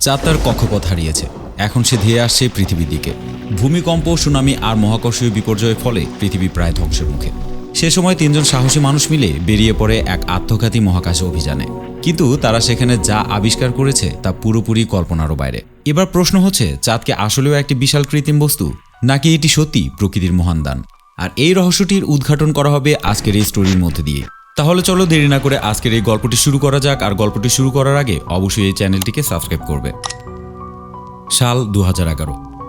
চাঁদ তার কক্ষপথ হারিয়েছে। এখন সে ধেয়ে আসছে পৃথিবীর দিকে। ভূমিকম্প, সুনামি আর মহাকর্ষীয় বিপর্যয়ের ফলে পৃথিবী প্রায় ধ্বংসের মুখে। সে সময় তিনজন সাহসী মানুষ মিলে বেরিয়ে পড়ে এক আত্মঘাতী মহাকাশ অভিযানে। কিন্তু তারা সেখানে যা আবিষ্কার করেছে তা পুরোপুরি কল্পনারও বাইরে। এবার প্রশ্ন হচ্ছে, চাঁদকে আসলেও একটি বিশাল কৃত্রিম বস্তু, নাকি এটি সত্যি প্রকৃতির মহান দান? আর এই রহস্যটির উদ্ঘাটন করা হবে আজকের এই স্টোরির মধ্যে দিয়ে তাহলে চলো দেরি না করে আজকের এই গল্পটি শুরু করা যাক, আর গল্পটি শুরু করার আগে অবশ্যই এই চ্যানেলটিকে সাবস্ক্রাইব করবে। সাল দু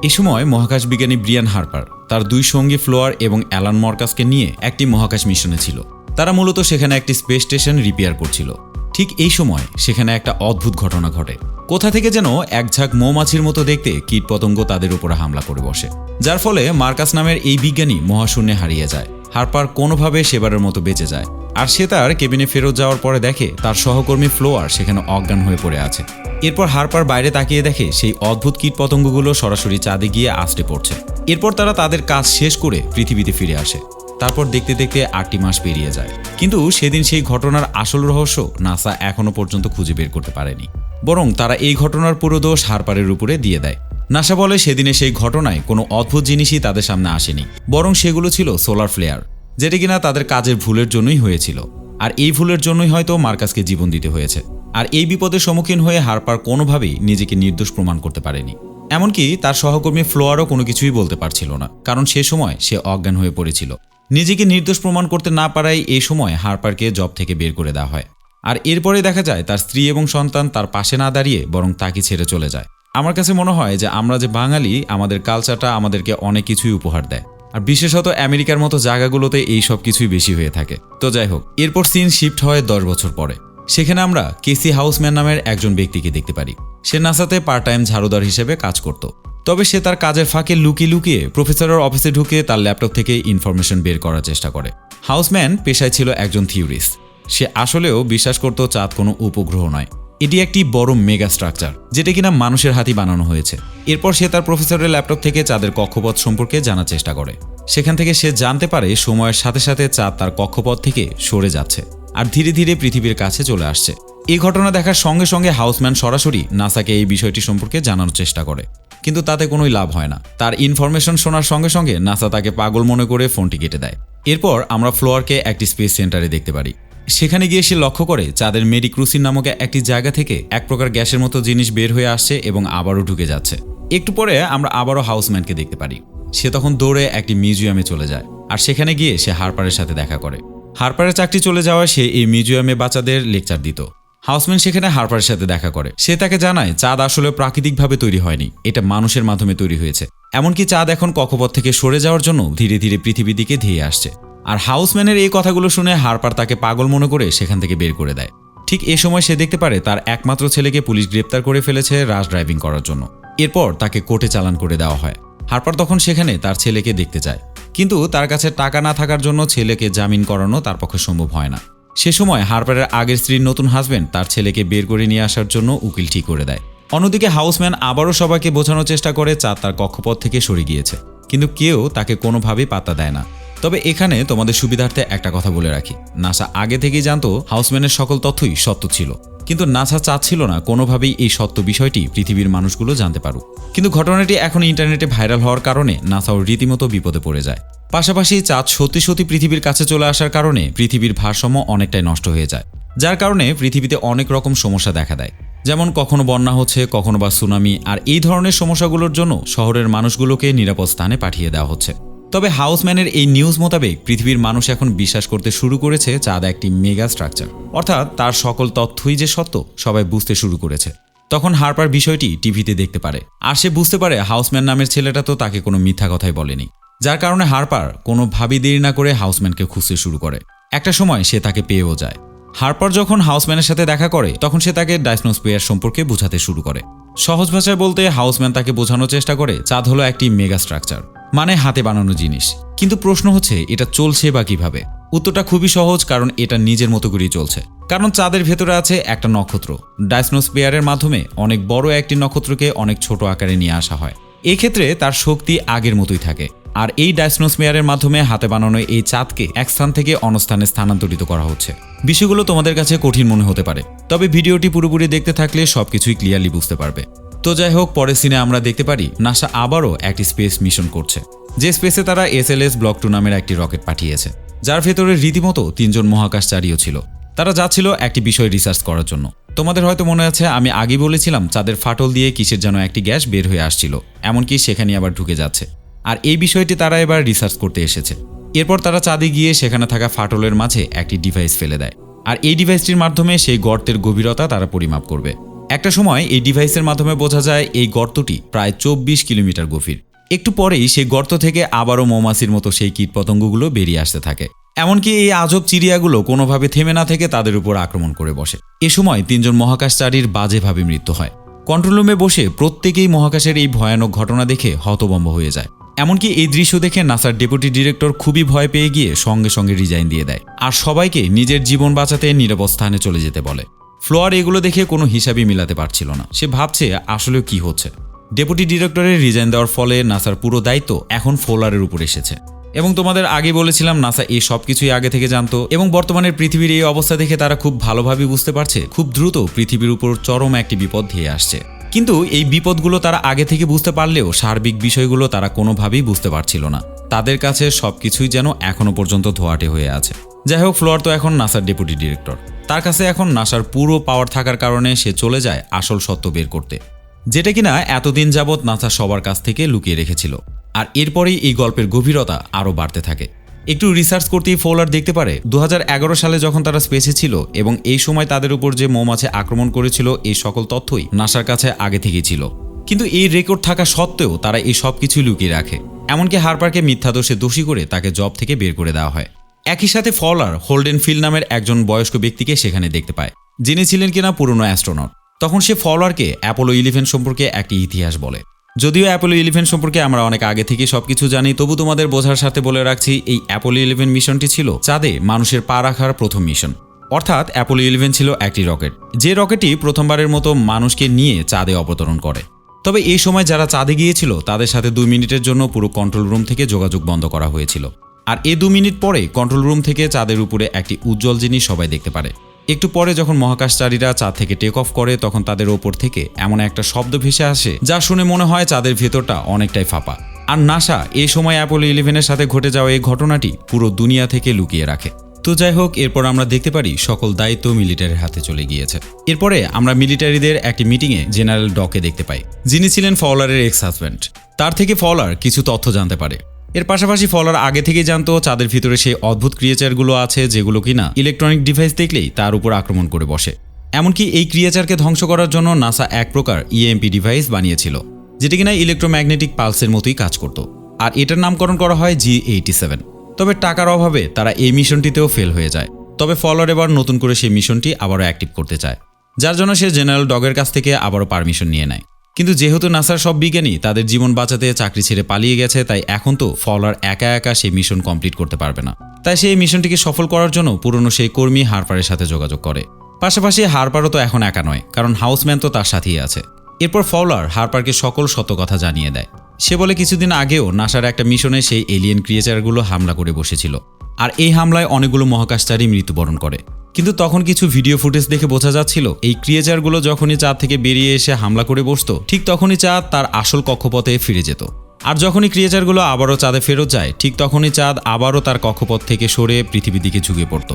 এ সময় মহাকাশ বিজ্ঞানী ব্রিয়ান হারপার তার দুই সঙ্গী ফ্লোয়ার এবং অ্যালান মর্কাসকে নিয়ে একটি মহাকাশ মিশনে ছিল। তারা মূলত সেখানে একটি স্পেস স্টেশন রিপেয়ার করছিল। ঠিক এই সময় সেখানে একটা অদ্ভুত ঘটনা ঘটে। কোথা থেকে যেন এক ঝাঁক মৌমাছির মতো দেখতে কীটপতঙ্গ তাদের উপরে হামলা করে বসে। যার ফলে মার্কাস নামের এই বিজ্ঞানী মহাশূন্যে হারিয়ে যায়। হারপার কোনোভাবে সেবারের মতো বেঁচে যায়। আর সে তার কেবিনে ফেরত যাওয়ার পরে দেখে তার সহকর্মী ফ্লোয়ার সেখানে অজ্ঞান হয়ে পড়ে আছে। এরপর হারপার বাইরে তাকিয়ে দেখে সেই অদ্ভুত কীটপতঙ্গগুলো সরাসরি চাঁদে গিয়ে আছড়ে পড়ছে। এরপর তারা তাদের কাজ শেষ করে পৃথিবীতে ফিরে আসে। তারপর দেখতে দেখতে আটটি মাস পেরিয়ে যায়। কিন্তু সেদিন সেই ঘটনার আসল রহস্য নাসা এখনও পর্যন্ত খুঁজে বের করতে পারেনি। বরং তারা এই ঘটনার পুরো দোষ হারপারের উপরে দিয়ে দেয়। নাসা বলে সেদিনে সেই ঘটনায় কোনো অদ্ভুত জিনিসই তাদের সামনে আসেনি। বরং সেগুলো ছিল সোলার ফ্লেয়ার। যেটা কিনা তাদের কাজের ভুলের জন্যই হয়েছিল। আর এই ভুলের জন্যই হয়তো মার্কাসকে জীবন দিতে হয়েছে। আর এই বিপদের সম্মুখীন হয়ে হারপার কোনোভাবেই নিজেকে নির্দোষ প্রমাণ করতে পারেনি। এমনকি তার সহকর্মী ফ্লোয়ারও কোনো কিছুই বলতে পারছিল না, কারণ সে সময় সে অজ্ঞান হয়ে পড়েছিল। নিজেকে নির্দোষ প্রমাণ করতে না পারায় এই সময় হারপারকে জব থেকে বের করে দেওয়া হয়। আর এরপরে দেখা যায়, তার স্ত্রী এবং সন্তান তার পাশে না দাঁড়িয়ে বরং তাকে ছেড়ে চলে যায়। আমার কাছে মনে হয় যে আমরা যে বাঙালি, আমাদের কালচারটা আমাদেরকে অনেক কিছুই উপহার দেয়। আর বিশেষত আমেরিকার মতো জায়গাগুলোতে এই সব কিছুই বেশি হয়ে থাকে। তো যাই হোক, এরপর সিন শিফট হয় দশ বছর পরে। সেখানে আমরা কেসি হাউসম্যান নামের একজন ব্যক্তিকে দেখতে পারি। সে নাসাতে পার্ট টাইম ঝাড়ুদার হিসেবে কাজ করত। তবে সে তার কাজের ফাঁকে লুকিয়ে লুকিয়ে প্রফেসরের অফিসে ঢুকে তার ল্যাপটপ থেকে ইনফরমেশন বের করার চেষ্টা করে। হাউসম্যান পেশায় ছিল একজন থিওরিস্ট। সে আসলেও বিশ্বাস করত চাঁদ কোনো উপগ্রহ নয়। এটি একটি বড় মেগা স্ট্রাকচার, যেটা কিনা মানুষের হাতি বানানো হয়েছে। এরপর সে তার প্রফেসরের ল্যাপটপ থেকে চাঁদের কক্ষপথ সম্পর্কে জানার চেষ্টা করে। সেখান থেকে সে জানতে পারে সময়ের সাথে সাথে চাঁদ তার কক্ষপথ থেকে সরে যাচ্ছে আর ধীরে ধীরে পৃথিবীর কাছে চলে আসছে। এই ঘটনা দেখার সঙ্গে সঙ্গে হাউসম্যান সরাসরি নাসাকে এই বিষয়টি সম্পর্কে জানানোর চেষ্টা করে। কিন্তু তাতে কোনোই লাভ হয় না। তার ইনফরমেশন শোনার সঙ্গে সঙ্গে নাসা তাকে পাগল মনে করে ফোনটি কেটে দেয়। এরপর আমরা ফ্লোয়ারকে একটি স্পেস সেন্টারে দেখতে পারি। সেখানে গিয়ে সে লক্ষ্য করে চাঁদের মেডিক্রুসিন নামক একটি জায়গা থেকে এক প্রকার গ্যাসের মতো জিনিস বের হয়ে আসছে এবং আবারও ঢুকে যাচ্ছে। একটু পরে আমরা আবারও হাউসম্যানকে দেখতে পারি। সে তখন দৌড়ে একটি মিউজিয়ামে চলে যায় আর সেখানে গিয়ে সে হারপারের সাথে দেখা করে। হারপারের চাকরি চলে যাওয়ায় সে এই মিউজিয়ামে বাচ্চাদের লেকচার দিত। হাউসম্যান সেখানে হারপারের সাথে দেখা করে। সে তাকে জানায়, চাঁদ আসলে প্রাকৃতিকভাবে তৈরি হয়নি। এটা মানুষের মাধ্যমে তৈরি হয়েছে। এমনকি চাঁদ এখন কক্ষপথ থেকে সরে যাওয়ার জন্য ধীরে ধীরে পৃথিবীর দিকে ধেয়ে আসছে। আর হাউসম্যানের এই কথাগুলো শুনে হারপার তাকে পাগল মনে করে সেখান থেকে বের করে দেয়। ঠিক এ সময় সে দেখতে পারে তার একমাত্র ছেলেকে পুলিশ গ্রেপ্তার করে ফেলেছে রাশ ড্রাইভিং করার জন্য। এরপর তাকে কোর্টে চালান করে দেওয়া হয়। হারপার তখন সেখানে তার ছেলেকে দেখতে যায়। কিন্তু তার কাছে টাকা না থাকার জন্য ছেলেকে জামিন করানো তার পক্ষে সম্ভব হয় না। সে সময় হারপারের আগের স্ত্রীর নতুন হাজবেন্ড তার ছেলেকে বের করে নিয়ে আসার জন্য উকিল ঠিক করে দেয়। অন্যদিকে হাউসম্যান আবারও সবাইকে বোঝানোর চেষ্টা করে চাঁদ তার কক্ষপথ থেকে সরে গিয়েছে। কিন্তু কেউ তাকে কোনোভাবেই পাত্তা দেয় না। তবে এখানে তোমাদের সুবিধার্থে একটা কথা বলে রাখি। নাসা আগে থেকেই জানতো, হাউসম্যানের সকল তথ্যই সত্য ছিল। কিন্তু নাসা চাচ্ছিল না কোনোভাবেই এই সত্য বিষয়টি পৃথিবীর মানুষগুলো জানতে পারুক। কিন্তু ঘটনাটি এখন ইন্টারনেটে ভাইরাল হওয়ার কারণে নাসাও রীতিমতো বিপদে পড়ে যায়। পাশাপাশি চাঁদ সত্যি সত্যি পৃথিবীর কাছে চলে আসার কারণে পৃথিবীর ভারসাম্য অনেকটাই নষ্ট হয়ে যায়। যার কারণে পৃথিবীতে অনেক রকম সমস্যা দেখা দেয়। যেমন কখনো বন্যা হচ্ছে, কখনো বা সুনামি, আর এই ধরনের সমস্যাগুলোর জন্য শহরের মানুষগুলোকে নিরাপদ স্থানে পাঠিয়ে দেওয়া হচ্ছে। তবে হাউসম্যানের এই নিউজ মোতাবেক পৃথিবীর মানুষ এখন বিশ্বাস করতে শুরু করেছে চাঁদ একটি মেগা স্ট্রাকচার। অর্থাৎ তার সকল তথ্যই যে সত্য, সবাই বুঝতে শুরু করেছে। তখন হারপার বিষয়টি টিভিতে দেখতে পারে। আর সে বুঝতে পারে হাউসম্যান নামের ছেলেটা তো তাকে কোনো মিথ্যা কথাই বলেনি। যার কারণে হারপার কোনো ভাবি দেরি না করে হাউসম্যানকে খুঁজতে শুরু করে। একটা সময় সে তাকে পেয়েও যায়। হারপার যখন হাউসম্যানের সাথে দেখা করে, তখন সে তাকে ডাইসনোস্পেয়ার সম্পর্কে বোঝাতে শুরু করে। সহজ ভাষায় বলতে হাউসম্যান তাকে বোঝানোর চেষ্টা করে, চাঁদ হলো একটি মেগা স্ট্রাকচার। মানে হাতে বানানো জিনিস। কিন্তু প্রশ্ন হচ্ছে, এটা চলছে বা কীভাবে? উত্তরটা খুবই সহজ, কারণ এটা নিজের মতো করেই চলছে। কারণ চাঁদের ভেতরে আছে একটা নক্ষত্র। ডাইসনোস্পেয়ারের মাধ্যমে অনেক বড় একটি নক্ষত্রকে অনেক ছোট আকারে নিয়ে আসা হয়। এক্ষেত্রে তার শক্তি আগের মতোই থাকে। আর এই ডাইসনোস্মিয়ারের মাধ্যমে হাতে বানানো এই চাঁদকে এক স্থান থেকে অন্য স্থানে স্থানান্তরিত করা হচ্ছে। বিষয়গুলো তোমাদের কাছে কঠিন মনে হতে পারে। তবে ভিডিওটি পুরোপুরি দেখতে থাকলে সবকিছুই ক্লিয়ারলি বুঝতে পারবে। তো যাই হোক, পরের সিনে আমরা দেখতে পারি, নাসা আবারও একটি স্পেস মিশন করছে। যে স্পেসে তারা এস এসএলএস ব্লক টু নামের একটি রকেট পাঠিয়েছে, যার ভেতরে রীতিমতো তিনজন মহাকাশচারীও ছিল। তারা যাচ্ছিল একটি বিষয় রিসার্চ করার জন্য। তোমাদের হয়তো মনে আছে, আমি আগে বলেছিলাম, চাঁদের ফাটল দিয়ে কিসের যেন একটি গ্যাস বের হয়ে আসছিল, এমনকি সেখানে আবার ঢুকে যাচ্ছে। আর এই বিষয়টি তারা এবার রিসার্চ করতে এসেছে। এরপর তারা চাঁদে গিয়ে সেখানে থাকা ফাটলের মাঝে একটি ডিভাইস ফেলে দেয়। আর এই ডিভাইসটির মাধ্যমে সেই গর্তের গভীরতা তারা পরিমাপ করবে। একটা সময় এই ডিভাইসের মাধ্যমে বোঝা যায় এই গর্তটি প্রায় চব্বিশ কিলোমিটার গভীর। একটু পরেই সেই গর্ত থেকে আবারও মৌমাছির মতো সেই কীটপতঙ্গগুলো বেরিয়ে আসতে থাকে। এমনকি এই আজব চিড়িয়াগুলো কোনোভাবে থেমে না থেকে তাদের উপর আক্রমণ করে বসে। এ সময় তিনজন মহাকাশচারীর বাজেভাবে মৃত্যু হয়। কন্ট্রোল রুমে বসে প্রত্যেকেই মহাকাশের এই ভয়ানক ঘটনা দেখে হতবম্ব হয়ে যায়। এমনকি এই দৃশ্য দেখে নাসার ডেপুটি ডিরেক্টর খুবই ভয় পেয়ে গিয়ে সঙ্গে সঙ্গে রিজাইন দিয়ে দেয়। আর সবাইকে নিজের জীবন বাঁচাতে নিরাপদ স্থানে চলে যেতে বলে। ফ্লোয়ার এগুলো দেখে কোনো হিসাবই মিলাতে পারছিল না। সে ভাবছে, আসলে কি হচ্ছে? ডেপুটি ডিরেক্টরের রিজাইন দেওয়ার ফলে নাসার পুরো দায়িত্ব এখন ফোলারের উপর এসেছে। এবং তোমাদের আগে বলেছিলাম, নাসা এই সব কিছুই আগে থেকে জানতো। এবং বর্তমানের পৃথিবীর এই অবস্থা দেখে তারা খুব ভালোভাবে বুঝতে পারছে, খুব দ্রুত পৃথিবীর উপর চরম একটি বিপদ ধেয়ে আসছে। কিন্তু এই বিপদগুলো তারা আগে থেকে বুঝতে পারলেও সার্বিক বিষয়গুলো তারা কোনোভাবেই বুঝতে পারছিল না। তাদের কাছে সবকিছুই যেন এখনও পর্যন্ত ধোয়াটে হয়ে আছে। যাই হোক, ফ্লোয়ার তো এখন নাসার ডেপুটি ডিরেক্টর। তার কাছে এখন নাসার পুরো পাওয়ার থাকার কারণে সে চলে যায় আসল সত্য বের করতে। যেটা কিনা এতদিন যাবৎ নাসা সবার কাছ থেকে লুকিয়ে রেখেছিল। আর এরপরেই এই গল্পের গভীরতা আরও বাড়তে থাকে। একটু রিসার্চ করতেই ফোলার দেখতে পারে দু হাজার এগারো সালে যখন তারা স্পেসে ছিল এবং এই সময় তাদের উপর যে মৌমাছি আক্রমণ করেছিল, এই সকল তথ্যই নাসার কাছে আগে থেকেই ছিল। কিন্তু এই রেকর্ড থাকা সত্ত্বেও তারা এই সব কিছুই লুকিয়ে রাখে। এমনকি হারপারকে মিথ্যা দোষে দোষী করে তাকে জব থেকে বের করে দেওয়া হয়। একই সাথে ফলার হোল্ডেন ফিল নামের একজন বয়স্ক ব্যক্তিকে সেখানে দেখতে পায়, যিনি ছিলেন কিনা পুরনো অ্যাস্ট্রোনট। তখন সে ফলোয়ারকে অ্যাপোলো ইলেভেন সম্পর্কে একটি ইতিহাস বলে। যদিও অ্যাপোলো ইলেভেন সম্পর্কে আমরা অনেক আগে থেকে সবকিছু জানি, তবু তোমাদের বোঝার সাথে বলে রাখছি, এই অ্যাপোলো ইলেভেন মিশনটি ছিল চাঁদে মানুষের পা রাখার প্রথম মিশন। অর্থাৎ অ্যাপোলো ইলেভেন ছিল একটি রকেট। যে রকেটটি প্রথমবারের মতো মানুষকে নিয়ে চাঁদে অবতরণ করে। তবে এই সময় যারা চাঁদে গিয়েছিল, তাদের সাথে দুই মিনিটের জন্য পুরো কন্ট্রোল রুম থেকে যোগাযোগ বন্ধ করা হয়েছিল। আর এ দু মিনিট পরে কন্ট্রোল রুম থেকে চাঁদের উপরে একটি উজ্জ্বল জিনিস সবাই দেখতে পারে। একটু পরে যখন মহাকাশচারীরা চাঁদ থেকে টেক অফ করে, তখন তাদের ওপর থেকে এমন একটা শব্দ ভেসে আসে, যা শুনে মনে হয় চাঁদের ভেতরটা অনেকটাই ফাঁপা। আর নাসা এই সময় অ্যাপোলো ইলেভেনের সাথে ঘটে যাওয়া এই ঘটনাটি পুরো দুনিয়া থেকে লুকিয়ে রাখে। তো যাই হোক, এরপর আমরা দেখতে পারি সকল দায়িত্ব মিলিটারির হাতে চলে গিয়েছে। এরপরে আমরা মিলিটারিদের একটি মিটিংয়ে জেনারেল ডকে দেখতে পাই, যিনি ছিলেন ফলারের এক্স হাজব্যান্ড তার থেকে ফলার কিছু তথ্য জানতে পারে। এর পাশাপাশি ফলার আগে থেকেই জানতো চাঁদের ভিতরে সেই অদ্ভুত ক্রিয়েচারগুলো আছে যেগুলো কিনা ইলেকট্রনিক ডিভাইস দেখলেই তার উপর আক্রমণ করে বসে। এমনকি এই ক্রিয়েচারকে ধ্বংস করার জন্য নাসা এক প্রকার ইএমপি ডিভাইস বানিয়েছিল, যেটি কিনা ইলেকট্রোম্যাগনেটিক পালসের মতোই কাজ করত। আর এটার নামকরণ করা হয় জি এইটি সেভেন তবে টাকার অভাবে তারা এই মিশনটিতেও ফেল হয়ে যায়। তবে ফলোয়ার এবার নতুন করে সেই মিশনটি আবারও অ্যাক্টিভ করতে চায়, যার জন্য সে জেনারেল ডগের কাছ থেকে আবারও পারমিশন নিয়ে নেয়। কিন্তু যেহেতু নাসার সব বিজ্ঞানী, তাদের জীবন বাঁচাতে চাকরি ছেড়ে পালিয়ে গেছে, তাই এখন তো ফলোয়ার একা একা সেই মিশন কমপ্লিট করতে পারবে না। তাই সেই মিশনটিকে সফল করার জন্য পুরনো সেই কর্মী হারপারের সাথে যোগাযোগ করে। পাশাপাশি হারপারও তো এখন একা নয়, কারণ হাউসম্যান তো তার সাথেই আছে। এরপর ফওলার হারপারকে সকল সত্য কথা জানিয়ে দেয়। সে বলে কিছুদিন আগেও নাসার একটা মিশনে সেই এলিয়েন ক্রিয়েচারগুলো হামলা করে বসেছিল। আর এই হামলায় অনেকগুলো মহাকাশচারী মৃত্যুবরণ করে। কিন্তু তখন কিছু ভিডিও ফুটেজ দেখে বোঝা যাচ্ছিল, এই ক্রিয়েচারগুলো যখনই চাঁদ থেকে বেরিয়ে এসে হামলা করে বসতো, ঠিক তখনই চাঁদ তার আসল কক্ষপথে ফিরে যেত। আর যখনই ক্রিয়েচারগুলো আবারও চাঁদে ফেরত যায়, ঠিক তখনই চাঁদ আবারও তার কক্ষপথ থেকে সরে পৃথিবীর দিকে ঝুঁকে পড়ত।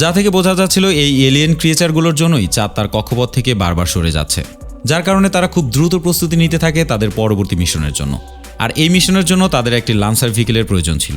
যা থেকে বোঝা যাচ্ছিল এই এলিয়েন ক্রিয়েচারগুলোর জন্যই চাঁদ তার কক্ষপথ থেকে বারবার সরে যাচ্ছে। যার কারণে তারা খুব দ্রুত প্রস্তুতি নিতে থাকে তাদের পরবর্তী মিশনের জন্য। আর এই মিশনের জন্য তাদের একটি লান্সার ভেহিকেলের প্রয়োজন ছিল,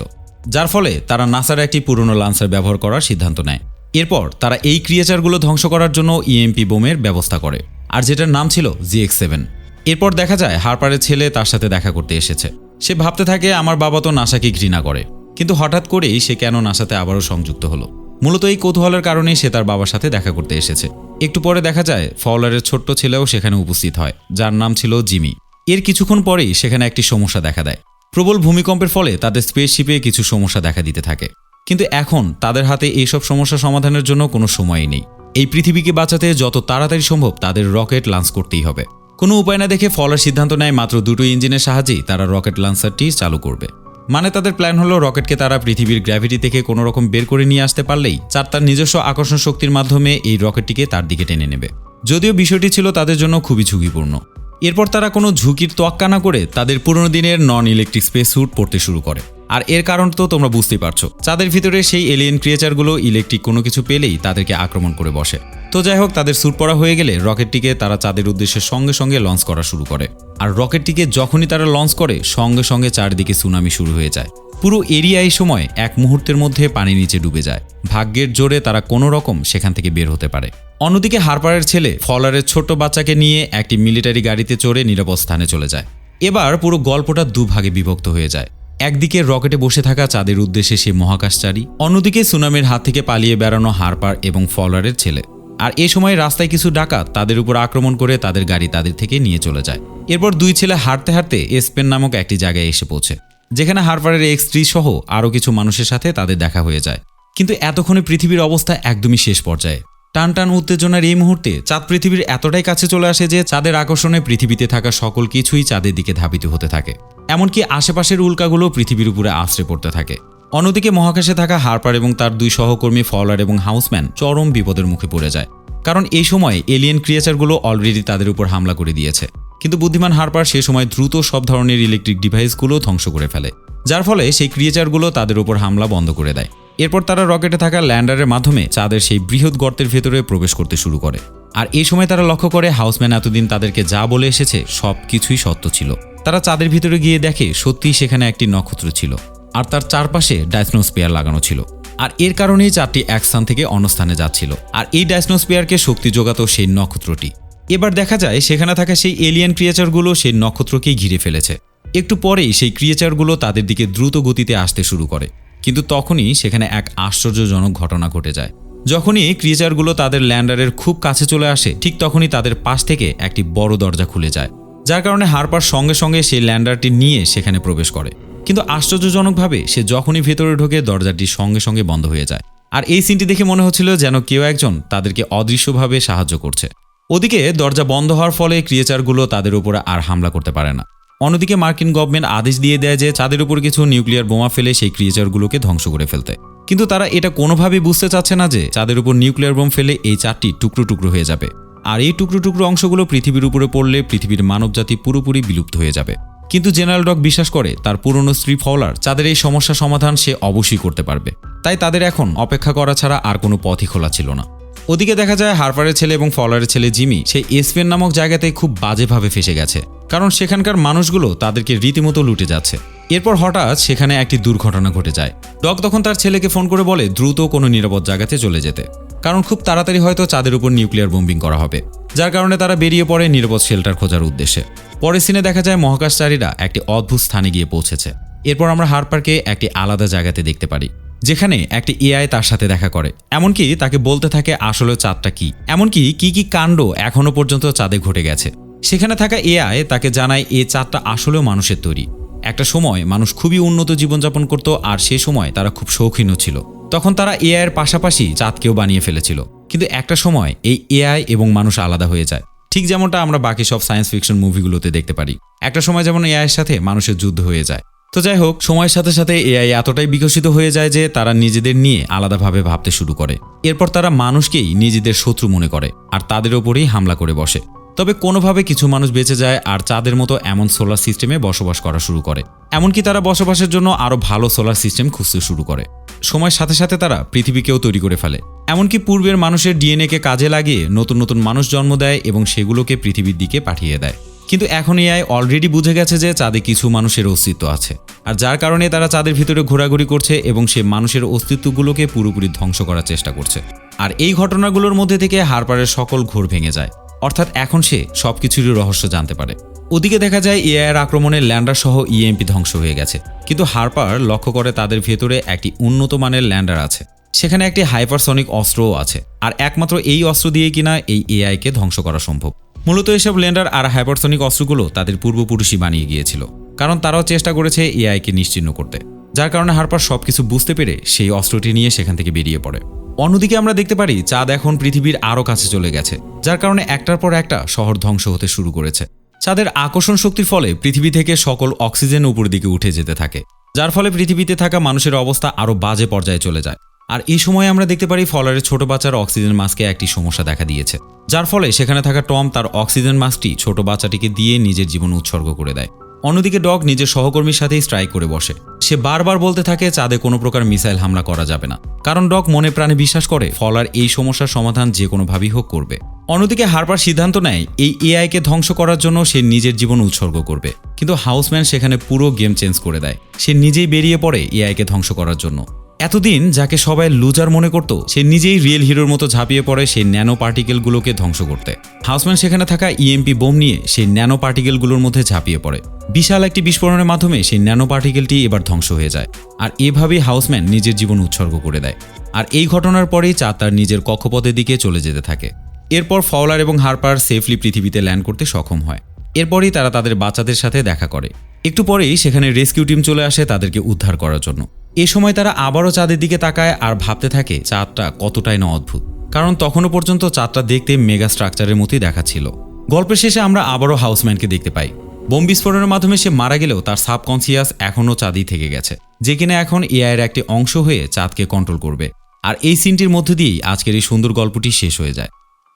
যার ফলে তারা নাসার একটি পুরনো লান্সার ব্যবহার করার সিদ্ধান্ত নেয়। এরপর তারা এই ক্রিয়েচারগুলো ধ্বংস করার জন্য ইএমপি বোমের ব্যবস্থা করে, আর যেটার নাম ছিল জিএক্স সেভেন এরপর দেখা যায় হারপারের ছেলে তার সাথে দেখা করতে এসেছে। সে ভাবতে থাকে, আমার বাবা তো নাসাকে ঘৃণা করে। কিন্তু হঠাৎ করেই সে কেন নাসাতে আবারও সংযুক্ত হলো? মূলত এই কৌতূহলের কারণেই সে তার বাবার সাথে দেখা করতে এসেছে। একটু পরে দেখা যায় ফওলারের ছোট্ট ছেলেও সেখানে উপস্থিত হয়, যার নাম ছিল জিমি এর কিছুক্ষণ পরেই সেখানে একটি সমস্যা দেখা দেয়। প্রবল ভূমিকম্পের ফলে তাদের স্পেসশিপে কিছু সমস্যা দেখা দিতে থাকে। কিন্তু এখন তাদের হাতে এইসব সমস্যা সমাধানের জন্য কোনো সময়ই নেই। এই পৃথিবীকে বাঁচাতে যত তাড়াতাড়ি সম্ভব তাদের রকেট লঞ্চ করতেই হবে। কোনো উপায় না দেখে ফলার সিদ্ধান্ত নেয় মাত্র দুটো ইঞ্জিনের সাহায্যেই তারা রকেট লঞ্চারটি চালু করবে। মানে তাদের প্ল্যান হলো রকেটকে তারা পৃথিবীর গ্র্যাভিটি থেকে কোনো রকম বের করে নিয়ে আসতে পারলেই চার তার নিজস্ব আকর্ষণ শক্তির মাধ্যমে এই রকেটটিকে তার দিকে টেনে নেবে। যদিও বিষয়টি ছিল তাদের জন্য খুবই ঝুঁকিপূর্ণ। এরপর তারা কোনো ঝুঁকির তোয়াক্কা না করে তাদের পুরনো দিনের নন ইলেকট্রিক স্পেস স্যুট পড়তে শুরু করে। আর এর কারণ তো তোমরা বুঝতেই পারছ। চাঁদের ভিতরে সেই এলিয়েন ক্রিয়েচারগুলো ইলেকট্রিক কোনো কিছু পেলেই তাদেরকে আক্রমণ করে বসে। তো যাই হোক, তাদের স্যুট পরা হয়ে গেলে রকেটটিকে তারা চাঁদের উদ্দেশ্যে সঙ্গে সঙ্গে লঞ্চ করা শুরু করে। আর রকেটটিকে যখনই তারা লঞ্চ করে, সঙ্গে সঙ্গে চারদিকে সুনামি শুরু হয়ে যায়। পুরো এরিয়া এই সময় এক মুহূর্তের মধ্যে পানি নিচে ডুবে যায়। ভাগ্যের জোরে তারা কোনো রকম সেখান থেকে বের হতে পারে। অন্যদিকে হারপারের ছেলে ফলারের ছোট বাচ্চাকে নিয়ে একটি মিলিটারি গাড়িতে চড়ে নিরাপদ স্থানে চলে যায়। এবার পুরো গল্পটা দুভাগে বিভক্ত হয়ে যায়। একদিকে রকেটে বসে থাকা চাঁদের উদ্দেশ্যে সে মহাকাশচারী, অন্যদিকে সুনামের হাত থেকে পালিয়ে বেড়ানো হারপার এবং ফলারের ছেলে। আর এ সময় রাস্তায় কিছু ডাকাত তাদের উপর আক্রমণ করে তাদের গাড়ি তাদের থেকে নিয়ে চলে যায়। এরপর দুই ছেলে হাঁটতে হাঁটতে এসপেন নামক একটি জায়গায় এসে পৌঁছে, যেখানে হারপারের এক্স স্ত্রী সহ আরও কিছু মানুষের সাথে তাদের দেখা হয়ে যায়। কিন্তু এতক্ষণে পৃথিবীর অবস্থা একদমই শেষ পর্যায়ে। টান টান উত্তেজনার এই মুহূর্তে চাঁদ পৃথিবীর এতটাই কাছে চলে আসে যে চাঁদের আকর্ষণে পৃথিবীতে থাকা সকল কিছুই চাঁদের দিকে ধাবিত হতে থাকে। এমনকি আশেপাশের উল্কাগুলো পৃথিবীর উপরে আশ্রে পড়তে থাকে। অন্যদিকে মহাকাশে থাকা হারপার এবং তার দুই সহকর্মী ফলার এবং হাউসম্যান চরম বিপদের মুখে পড়ে যায়। কারণ এই সময় এলিয়েন ক্রিয়েচারগুলো অলরেডি তাদের উপর হামলা করে দিয়েছে। কিন্তু বুদ্ধিমান হারপার সে সময় দ্রুত সব ধরনের ইলেকট্রিক ডিভাইসগুলো ধ্বংস করে ফেলে। যার ফলে সেই ক্রিয়েচারগুলো তাদের উপর হামলা বন্ধ করে দেয়। এরপর তারা রকেটে থাকা ল্যান্ডারের মাধ্যমে চাঁদের সেই বৃহৎ গর্তের ভেতরে প্রবেশ করতে শুরু করে। আর এই সময় তারা লক্ষ্য করে হাউসম্যান এতদিন তাদেরকে যা বলে এসেছে সব কিছুই সত্য ছিল। তারা চাঁদের ভিতরে গিয়ে দেখে সত্যিই সেখানে একটি নক্ষত্র ছিল, আর তার চারপাশে ডাইসনোস্পিয়ার লাগানো ছিল। আর এর কারণেই চারটি এক স্থান থেকে অন্য স্থানে যাচ্ছিল। আর এই ডাইসনোস্পিয়ারকে শক্তি যোগাতো সেই নক্ষত্রটি। এবার দেখা যায়, সেখানে থাকা সেই এলিয়ান ক্রিয়েচারগুলো সেই নক্ষত্রকেই ঘিরে ফেলেছে। একটু পরেই সেই ক্রিয়েচারগুলো তাদের দিকে দ্রুত গতিতে আসতে শুরু করে। কিন্তু তখনই সেখানে এক আশ্চর্যজনক ঘটনা ঘটে যায়। যখনই ক্রিয়েচারগুলো তাদের ল্যান্ডারের খুব কাছে চলে আসে, ঠিক তখনই তাদের পাশ থেকে একটি বড় দরজা খুলে যায়। যার কারণে হারপার সঙ্গে সঙ্গে সেই ল্যান্ডারটি নিয়ে সেখানে প্রবেশ করে। কিন্তু আশ্চর্যজনকভাবে সে যখনই ভেতরে ঢোকে, দরজাটি সঙ্গে সঙ্গে বন্ধ হয়ে যায়। আর এই সিনটি দেখে মনে হচ্ছিল যেন কেউ একজন তাদেরকে অদৃশ্যভাবে সাহায্য করছে। ওদিকে দরজা বন্ধ হওয়ার ফলে ক্রিয়েচারগুলো তাদের উপরে আর হামলা করতে পারে না। অন্যদিকে মার্কিন গভর্নমেন্ট আদেশ দিয়ে দেয় যে চাঁদের উপর কিছু নিউক্লিয়ার বোমা ফেলে সেই ক্রিয়েচারগুলোকে ধ্বংস করে ফেলতে। কিন্তু তারা এটা কোনোভাবেই বুঝতে চাচ্ছে না যে চাঁদের উপর নিউক্লিয়ার বোম ফেলে এই চারটি টুকরো টুকরো হয়ে যাবে। আর এই টুকরো টুকরো অংশগুলো পৃথিবীর উপরে পড়লে পৃথিবীর মানবজাতি পুরোপুরি বিলুপ্ত হয়ে যাবে। কিন্তু জেনারেল ডক বিশ্বাস করে, তার পুরনো স্ত্রী ফলার চাঁদের এই সমস্যা সমাধান সে অবশ্যই করতে পারবে। তাই তাদের এখন অপেক্ষা করা ছাড়া আর কোনো পথই খোলা ছিল না। ওদিকে দেখা যায় হারপারের ছেলে এবং ফলারের ছেলে জিমি, সে এসপেন নামক জায়গাতে খুব বাজেভাবে ফেসে গেছে। কারণ সেখানকার মানুষগুলো তাদেরকে রীতিমতো লুটে যাচ্ছে। এরপর হঠাৎ সেখানে একটি দুর্ঘটনা ঘটে যায়। ডক তখন তার ছেলেকে ফোন করে বলে, দ্রুত কোনো নিরাপদ জায়গাতে চলে যেতে। কারণ খুব তাড়াতাড়ি হয়তো চাঁদের উপর নিউক্লিয়ার বোম্বিং করা হবে, যার কারণে তারা বেরিয়ে পড়ে নিরাপদ শেল্টার খোঁজার উদ্দেশ্যে। পরের সিনে দেখা যায় মহাকাশচারীরা একটি অদ্ভুত স্থানে গিয়ে পৌঁছেছে। এরপর আমরা হারপারকে একটি আলাদা জায়গাতে দেখতে পারি, যেখানে একটি এআই তার সাথে দেখা করে। এমনকি তাকে বলতে থাকে আসলে চাঁদটা কি। এমনকি কি কি কাণ্ড এখনও পর্যন্ত চাঁদে ঘটে গেছে। সেখানে থাকা এআই তাকে জানায় এ চাঁদটা আসলেও মানুষের তৈরি। একটা সময় মানুষ খুবই উন্নত জীবনযাপন করত আর সে সময় তারা খুব শৌখিনও ছিল। তখন তারা এআইয়ের পাশাপাশি চাঁদকেও বানিয়ে ফেলেছিল। কিন্তু একটা সময় এই এআই এবং মানুষ আলাদা হয়ে যায়। ঠিক যেমনটা আমরা বাকি সব সায়েন্স ফিকশন মুভিগুলোতে দেখতে পারি। একটা সময় যেমন এআই এর সাথে মানুষের যুদ্ধ হয়ে যায়। তো যাই হোক, সময়ের সাথে সাথে এআই এতটাই বিকশিত হয়ে যায় যে তারা নিজেদের নিয়ে আলাদাভাবে ভাবতে শুরু করে। এরপর তারা মানুষকেই নিজেদের শত্রু মনে করে আর তাদের ওপরেই হামলা করে বসে। তবে কোনোভাবে কিছু মানুষ বেঁচে যায় আর চাঁদের মতো এমন সোলার সিস্টেমে বসবাস করা শুরু করে। এমনকি তারা বসবাসের জন্য আরও ভালো সোলার সিস্টেম খুঁজতে শুরু করে। সময়ের সাথে সাথে তারা পৃথিবীকেও তৈরি করে ফেলে। এমনকি পূর্বের মানুষের ডিএনএকে কাজে লাগিয়ে নতুন নতুন মানুষ জন্ম দেয় এবং সেগুলোকে পৃথিবীর দিকে পাঠিয়ে দেয়। কিন্তু এখন এআই অলরেডি বুঝে গেছে যে চাঁদে কিছু মানুষের অস্তিত্ব আছে। আর যার কারণে তারা চাঁদের ভিতরে ঘোরাঘুরি করছে এবং সে মানুষের অস্তিত্বগুলোকে পুরোপুরি ধ্বংস করার চেষ্টা করছে। আর এই ঘটনাগুলোর মধ্যে থেকে হারপারের সকল ঘোর ভেঙে যায়। অর্থাৎ এখন সে সবকিছুরই রহস্য জানতে পারে। ওদিকে দেখা যায় এআইয়ের আক্রমণে ল্যান্ডার সহ ইএমপি ধ্বংস হয়ে গেছে। কিন্তু হারপার লক্ষ্য করে তাদের ভেতরে একটি উন্নত মানের ল্যান্ডার আছে। সেখানে একটি হাইপারসনিক অস্ত্রও আছে। আর একমাত্র এই অস্ত্র দিয়ে কিনা এই এআইকে ধ্বংস করা সম্ভব। মূলত এসব ল্যান্ডার আর হাইপারসনিক অস্ত্রগুলো তাদের পূর্বপুরুষই বানিয়ে গিয়েছিল। কারণ তারাও চেষ্টা করেছে এআইকে নিশ্চিহ্ন করতে। যার কারণে হারপার সবকিছু বুঝতে পেরে সেই অস্ত্রটি নিয়ে সেখান থেকে বেরিয়ে পড়ে। অন্যদিকে আমরা দেখতে পারি চাঁদ এখন পৃথিবীর আরও কাছে চলে গেছে। যার কারণে একটার পর একটা শহর ধ্বংস হতে শুরু করেছে। চাঁদের আকর্ষণ শক্তির ফলে পৃথিবী থেকে সকল অক্সিজেন উপর দিকে উঠে যেতে থাকে, যার ফলে পৃথিবীতে থাকা মানুষের অবস্থা আরও বাজে পর্যায়ে চলে যায়। আর এই সময় আমরা দেখতে পারি ফলারের ছোট বাচ্চার অক্সিজেন মাস্কে একটি সমস্যা দেখা দিয়েছে, যার ফলে সেখানে থাকা টম তার অক্সিজেন মাস্কটি ছোট বাচ্চাটিকে দিয়ে নিজের জীবন উৎসর্গ করে দেয়। অন্যদিকে ডগ নিজের সহকর্মীর সাথেই স্ট্রাইক করে বসে। সে বারবার বলতে থাকে, চাঁদে কোনো প্রকার মিসাইল হামলা করা যাবে না। কারণ ডগ মনে প্রাণে বিশ্বাস করে ফলার এই সমস্যার সমাধান যে কোনোভাবেই হোক করবে। অন্যদিকে হারপার সিদ্ধান্ত নেয়, এই এআইকে ধ্বংস করার জন্য সে নিজের জীবন উৎসর্গ করবে। কিন্তু হাউসম্যান সেখানে পুরো গেম চেঞ্জ করে দেয়। সে নিজেই বেরিয়ে পড়ে এআইকে ধ্বংস করার জন্য। এতদিন যাকে সবাই লুজার মনে করত, সে নিজেই রিয়েল হিরোর মতো ঝাঁপিয়ে পড়ে সেই ন্যানো পার্টিকেলগুলোকে ধ্বংস করতে। হাউসম্যান সেখানে থাকা ইএমপি বোম নিয়ে সেই ন্যানো পার্টিকেলগুলোর মধ্যে ঝাঁপিয়ে পড়ে। বিশাল একটি বিস্ফোরণের মাধ্যমে সেই ন্যানো পার্টিকেলটি এবার ধ্বংস হয়ে যায়। আর এভাবেই হাউসম্যান নিজের জীবন উৎসর্গ করে দেয়। আর এই ঘটনার পরেই চাঁদ তার নিজের কক্ষপথের দিকে চলে যেতে থাকে। এরপর ফাওলার এবং হারপার সেফলি পৃথিবীতে ল্যান্ড করতে সক্ষম হয়। এরপরই তারা তাদের বাচ্চাদের সাথে দেখা করে। একটু পরেই সেখানে রেস্কিউ টিম চলে আসে তাদেরকে উদ্ধার করার জন্য। এ সময় তারা আবারও চাঁদের দিকে তাকায় আর ভাবতে থাকে, চাঁদটা কতটাই না অদ্ভুত। কারণ তখনও পর্যন্ত চাঁদটা দেখতে মেগা স্ট্রাকচারের মতোই দেখাচ্ছিল। গল্পের শেষে আমরা আবারও হাউসম্যানকে দেখতে পাই। বোম বিস্ফোরণের মাধ্যমে সে মারা গেলেও তার সাবকনসিয়াস এখনও চাঁদই থেকে গেছে, যে কিনা এখন এআইয়ের একটি অংশ হয়ে চাঁদকে কন্ট্রোল করবে। আর এই সিনটির মধ্য দিয়েই আজকের এই সুন্দর গল্পটি শেষ হয়ে যায়।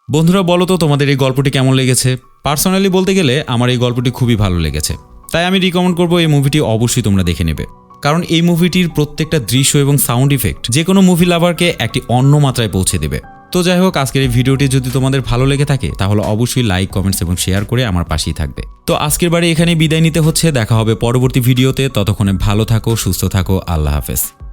বন্ধুরা, বলো তো তোমাদের এই গল্পটি কেমন লেগেছে? পার্সোনালি বলতে গেলে আমার এই গল্পটি খুবই ভালো লেগেছে। তাই আমি রিকমেন্ড করব এই মুভিটি অবশ্যই তোমরা দেখে নেবে। কারণ এই মুভিটির প্রত্যেকটা দৃশ্য এবং সাউন্ড ইফেক্ট যে কোনো মুভি লাভারকে একটি অন্য মাত্রায় পৌঁছে দেবে। তো যাই হোক, আজকের এই ভিডিওটি যদি তোমাদের ভালো লেগে থাকে, তাহলে অবশ্যই লাইক কমেন্টস এবং শেয়ার করে আমার পাশেই থাকবে। তো আজকের বারে এখানে বিদায় নিতে হচ্ছে। দেখা হবে পরবর্তী ভিডিওতে। ততক্ষণে ভালো থাকো, সুস্থ থাকো। আল্লাহ হাফেজ।